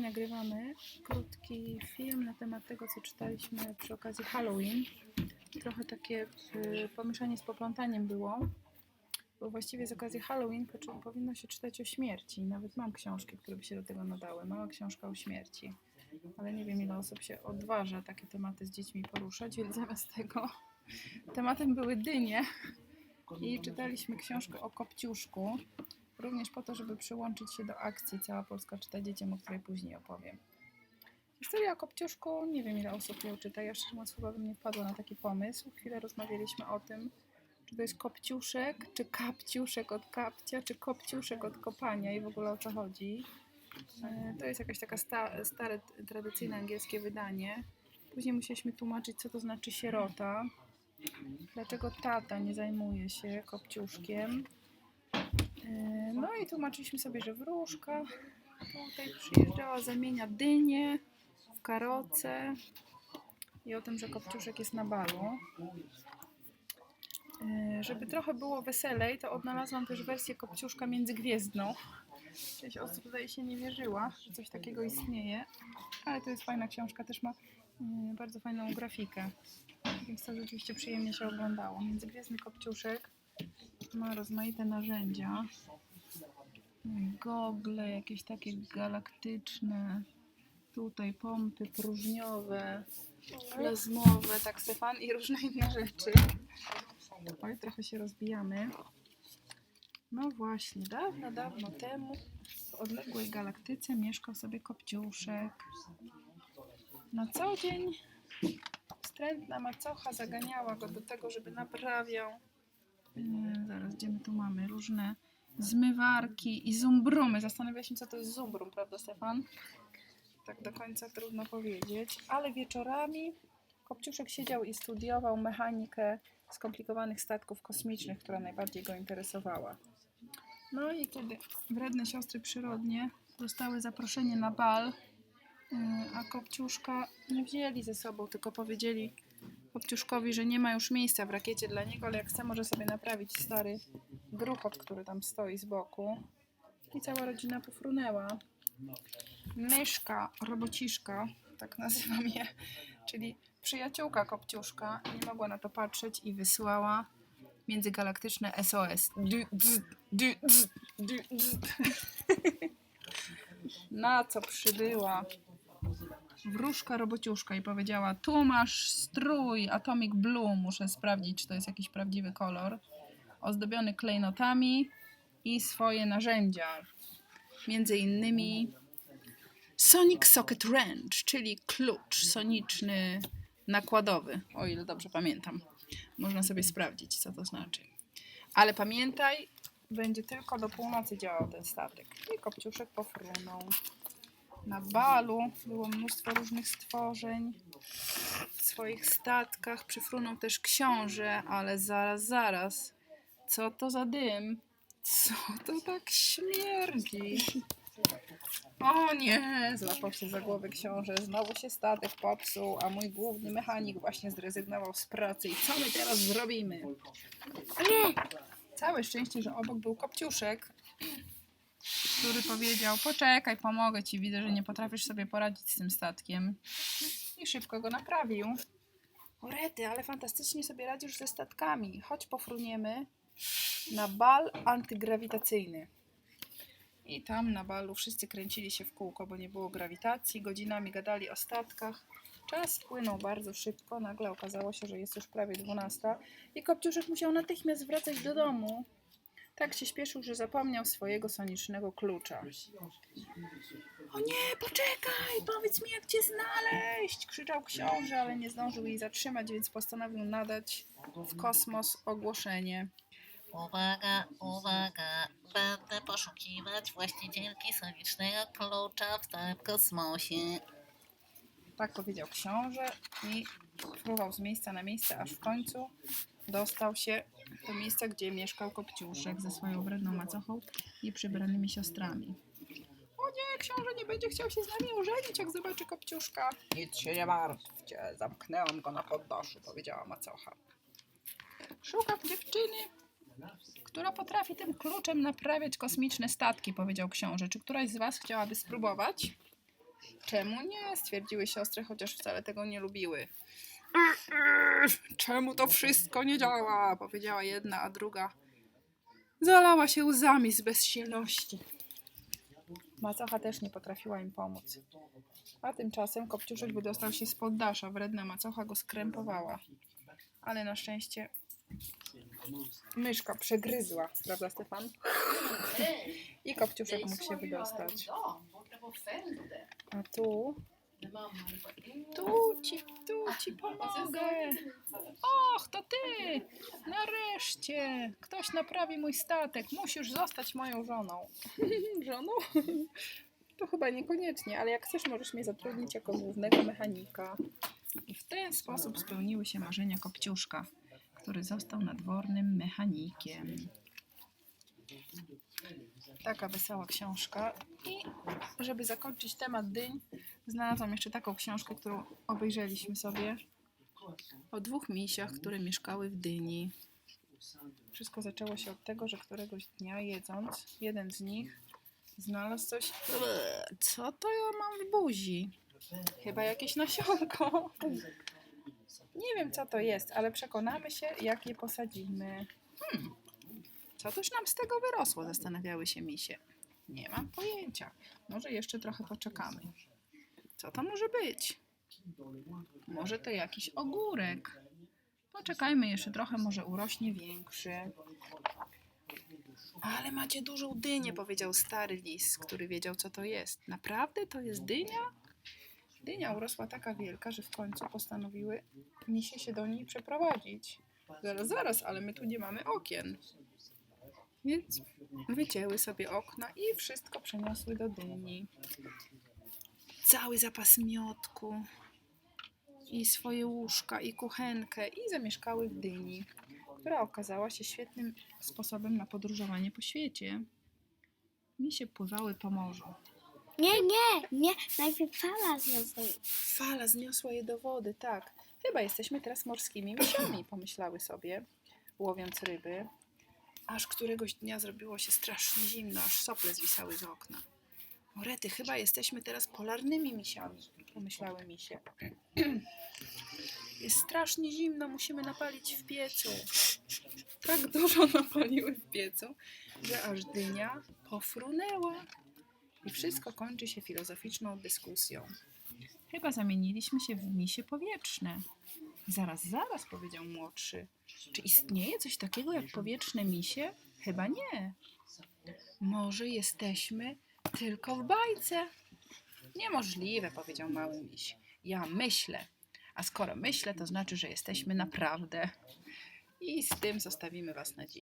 nagrywamy krótki film na temat tego, co czytaliśmy przy okazji Halloween. Trochę takie y, pomieszanie z poplątaniem było, bo właściwie z okazji Halloween powinno się czytać o śmierci. Nawet mam książki, które by się do tego nadały. Mała książka o śmierci. Ale nie wiem, ile osób się odważa takie tematy z dziećmi poruszać, więc zamiast tego tematem były dynie. I czytaliśmy książkę o Kopciuszku, również po to, żeby przyłączyć się do akcji Cała Polska czyta dzieciom, o której później opowiem. Historia o Kopciuszku, nie wiem ile osób ją czyta, ja szczerze mówiąc chyba bym nie wpadła na taki pomysł. Chwilę rozmawialiśmy o tym, czy to jest Kopciuszek, czy Kapciuszek od kapcia, czy Kopciuszek od kopania i w ogóle o co chodzi. E, To jest jakaś taka sta, stare, tradycyjne angielskie wydanie. Później musieliśmy tłumaczyć, co to znaczy sierota, dlaczego tata nie zajmuje się Kopciuszkiem. E, No i tłumaczyliśmy sobie, że wróżka tutaj przyjeżdżała, zamienia dynię w karoce i o tym, że Kopciuszek jest na balu. E, Żeby trochę było weselej, to odnalazłam też wersję Kopciuszka międzygwiezdną. Część osób zdaje się nie wierzyła, że coś takiego istnieje, ale to jest fajna książka, też ma e, bardzo fajną grafikę, więc to rzeczywiście przyjemnie się oglądało. Międzygwiezdny Kopciuszek ma rozmaite narzędzia. Gogle, jakieś takie galaktyczne. Tutaj pompy próżniowe, plazmowe, tak Stefan, i różne inne rzeczy. Oj, trochę się rozbijamy. No właśnie, dawno, dawno temu w odległej galaktyce mieszkał sobie Kopciuszek. Na co dzień wstrętna macocha zaganiała go do tego, żeby naprawiał zaraz, gdzie my tu mamy? Różne zmywarki i zumbrumy. Zastanawialiśmy się, co to jest zumbrum, prawda, Stefan? Tak do końca trudno powiedzieć. Ale wieczorami Kopciuszek siedział i studiował mechanikę skomplikowanych statków kosmicznych, która najbardziej go interesowała. No i kiedy wredne siostry przyrodnie dostały zaproszenie na bal, yy, a Kopciuszka nie wzięli ze sobą, tylko powiedzieli, Kopciuszkowi, że nie ma już miejsca w rakiecie dla niego, ale jak chce, może sobie naprawić stary gruchot, który tam stoi z boku. I cała rodzina pofrunęła. Myszka, robociszka, tak nazywam je, czyli przyjaciółka Kopciuszka, nie mogła na to patrzeć i wysłała międzygalaktyczne SOS. Du, dz, du, dz, du, dz. Na co przybyła wróżka robociuszka i powiedziała: Tu masz strój Atomic Blue. Muszę sprawdzić, czy to jest jakiś prawdziwy kolor. Ozdobiony klejnotami i swoje narzędzia. Między innymi Sonic Socket Wrench, czyli klucz soniczny nakładowy, o ile dobrze pamiętam. Można sobie sprawdzić, co to znaczy. Ale pamiętaj, będzie tylko do północy działał ten statek. I Kopciuszek pofrunął. Na balu było mnóstwo różnych stworzeń. W swoich statkach przyfrunął też książę, ale zaraz, zaraz. Co to za dym? Co to tak śmierdzi? O nie, złapał się za głowę książę. Znowu się statek popsuł, a mój główny mechanik właśnie zrezygnował z pracy. I co my teraz zrobimy? Nie! Całe szczęście, że obok był Kopciuszek, który powiedział: Poczekaj, pomogę ci. Widzę, że nie potrafisz sobie poradzić z tym statkiem. I szybko go naprawił. O rety, ale fantastycznie sobie radzisz ze statkami. Chodź, pofruniemy na bal antygrawitacyjny. I tam na balu wszyscy kręcili się w kółko, bo nie było grawitacji. Godzinami gadali o statkach. Czas płynął bardzo szybko. Nagle okazało się, że jest już prawie 12 i Kopciuszek musiał natychmiast wracać do domu. Tak się śpieszył, że zapomniał swojego sonicznego klucza. O nie, poczekaj, powiedz mi jak cię znaleźć! krzyczał książę, ale nie zdążył jej zatrzymać, więc postanowił nadać w kosmos ogłoszenie. Uwaga, uwaga, będę poszukiwać właścicielki sonicznego klucza w całym kosmosie. Tak powiedział książę i fruwał z miejsca na miejsce, aż w końcu dostał się do miejsca, gdzie mieszkał Kopciuszek ze swoją wredną macochą i przybranymi siostrami. O nie, książę nie będzie chciał się z nami ożenić, jak zobaczy Kopciuszka. Nic się nie martwcie, zamknęłam go na poddaszu, powiedziała macocha. Szukam dziewczyny, która potrafi tym kluczem naprawiać kosmiczne statki, powiedział książę. Czy któraś z was chciałaby spróbować? Czemu nie? Stwierdziły siostry, chociaż wcale tego nie lubiły. Czemu to wszystko nie działa? Powiedziała jedna, a druga zalała się łzami z bezsilności. Macocha też nie potrafiła im pomóc. A tymczasem Kopciuszek wydostał się z poddasza. Wredna macocha go skrępowała. Ale na szczęście myszka przegryzła, prawda Stefan? I Kopciuszek mógł się wydostać. A tu, tu ci, tu ci pomogę. Och, to ty! Nareszcie! Ktoś naprawi mój statek. Musisz zostać moją żoną. żoną? To chyba niekoniecznie, ale jak chcesz, możesz mnie zatrudnić jako głównego mechanika. I w ten sposób spełniły się marzenia Kopciuszka, który został nadwornym mechanikiem. Taka wesoła książka. I żeby zakończyć temat dyń, znalazłam jeszcze taką książkę, którą obejrzeliśmy sobie o dwóch misiach, które mieszkały w dyni. Wszystko zaczęło się od tego, że któregoś dnia jedząc, jeden z nich znalazł coś. Co to ja mam w buzi? Chyba jakieś nasionko. Nie wiem, co to jest, ale przekonamy się, jak je posadzimy. Hmm. Co też nam z tego wyrosło? Zastanawiały się misie. Nie mam pojęcia. Może jeszcze trochę poczekamy. Co to może być? Może to jakiś ogórek. Poczekajmy jeszcze trochę, może urośnie większy. Ale macie dużą dynię, powiedział stary lis, który wiedział, co to jest. Naprawdę to jest dynia? Dynia urosła taka wielka, że w końcu postanowiły misie się do niej przeprowadzić. Zaraz, zaraz, ale my tu nie mamy okien. Więc wycięły sobie okna i wszystko przeniosły do dyni. Cały zapas miodku i swoje łóżka i kuchenkę i zamieszkały w dyni, która okazała się świetnym sposobem na podróżowanie po świecie. Misie pływały po morzu. Nie, nie, nie. Najpierw fala zniosła. Fala zniosła je do wody, tak. Chyba jesteśmy teraz morskimi misiami, pomyślały sobie, łowiąc ryby. Aż któregoś dnia zrobiło się strasznie zimno, aż sople zwisały z okna. Orety, chyba jesteśmy teraz polarnymi misiami, pomyślały misie. Jest strasznie zimno, musimy napalić w piecu. Tak dużo napaliły w piecu, że aż dynia pofrunęła. I wszystko kończy się filozoficzną dyskusją. Chyba zamieniliśmy się w misie powietrzne. Zaraz, zaraz, powiedział młodszy. Czy istnieje coś takiego jak powietrzne misie? Chyba nie. Może jesteśmy tylko w bajce? Niemożliwe, powiedział mały miś. Ja myślę. A skoro myślę, to znaczy, że jesteśmy naprawdę. I z tym zostawimy Was na dziś.